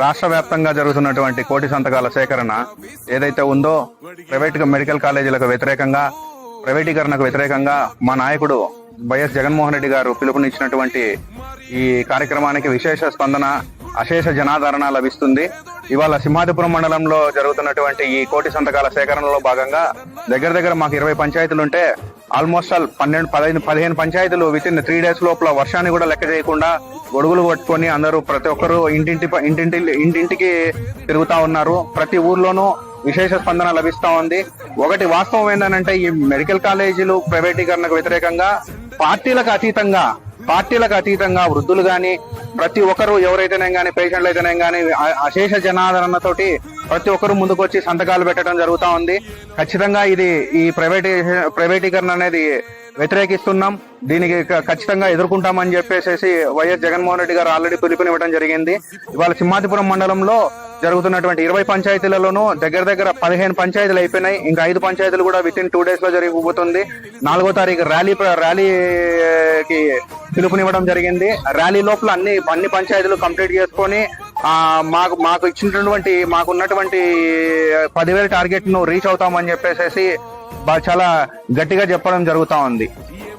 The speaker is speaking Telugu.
రాష్ట్ర వ్యాప్తంగా జరుగుతున్నటువంటి కోటి సంతకాల సేకరణ ఏదైతే ఉందో ప్రైవేట్ మెడికల్ కాలేజీలకు వ్యతిరేకంగా ప్రైవేటీకరణకు వ్యతిరేకంగా మా నాయకుడు వైఎస్ జగన్మోహన్ రెడ్డి గారు పిలుపునిచ్చినటువంటి ఈ కార్యక్రమానికి విశేష స్పందన అశేష జనాదరణ లభిస్తుంది. ఇవాళ సింహాదిపురం మండలంలో జరుగుతున్నటువంటి ఈ కోటి సంతకాల సేకరణలో భాగంగా దగ్గర దగ్గర మాకు ఇరవై పంచాయతీలు ఉంటే ఆల్మోస్ట్ ఆల్ పన్నెండు పదిహేను పదిహేను పంచాయతీలు విత్ ఇన్ త్రీ డేస్ లోపల వర్షాన్ని కూడా లెక్క చేయకుండా గొడుగులు పట్టుకొని అందరూ ప్రతి ఒక్కరు ఇంటింటి ఇంటింటి ఇంటింటికి తిరుగుతా ఉన్నారు. ప్రతి ఊర్లోనూ విశేష స్పందన లభిస్తా ఉంది. ఒకటి వాస్తవం ఏంటంటే ఈ మెడికల్ కాలేజీలు ప్రైవేటీకరణకు వ్యతిరేకంగా పార్టీలకు అతీతంగా పార్టీలకు అతీతంగా వృద్ధులు గాని ప్రతి ఒక్కరు ఎవరైతేనే గాని పేషెంట్లు అయితేనే గాని అశేష జనాదరణతోటి ప్రతి ఒక్కరు ముందుకొచ్చి సంతకాలు పెట్టడం జరుగుతూ ఉంది. ఖచ్చితంగా ఇది ఈ ప్రైవేటీ ప్రైవేటీకరణ అనేది వ్యతిరేకిస్తున్నాం. దీనికి ఖచ్చితంగా ఎదుర్కొంటామని చెప్పేసి వైఎస్ జగన్మోహన్ రెడ్డి గారు ఆల్రెడీ పిలుపునివ్వడం జరిగింది. ఇవాళ సింహాదిపురం మండలంలో జరుగుతున్నటువంటి ఇరవై పంచాయతీలలోనూ దగ్గర దగ్గర పదిహేను పంచాయతీలు అయిపోయినాయి. ఇంకా ఐదు పంచాయతీలు కూడా విత్ ఇన్ టూ డేస్లో జరిగిపోతుంది. నాలుగో తారీఖు ర్యాలీ ర్యాలీకి పిలుపునివ్వడం జరిగింది. ర్యాలీ లోపల అన్ని అన్ని పంచాయతీలు కంప్లీట్ చేసుకొని మాకు మాకు ఇచ్చినటువంటి మాకున్నటువంటి పదివేల టార్గెట్ను రీచ్ అవుతామని చెప్పేసి చాలా గట్టిగా చెప్పడం జరుగుతా ఉంది.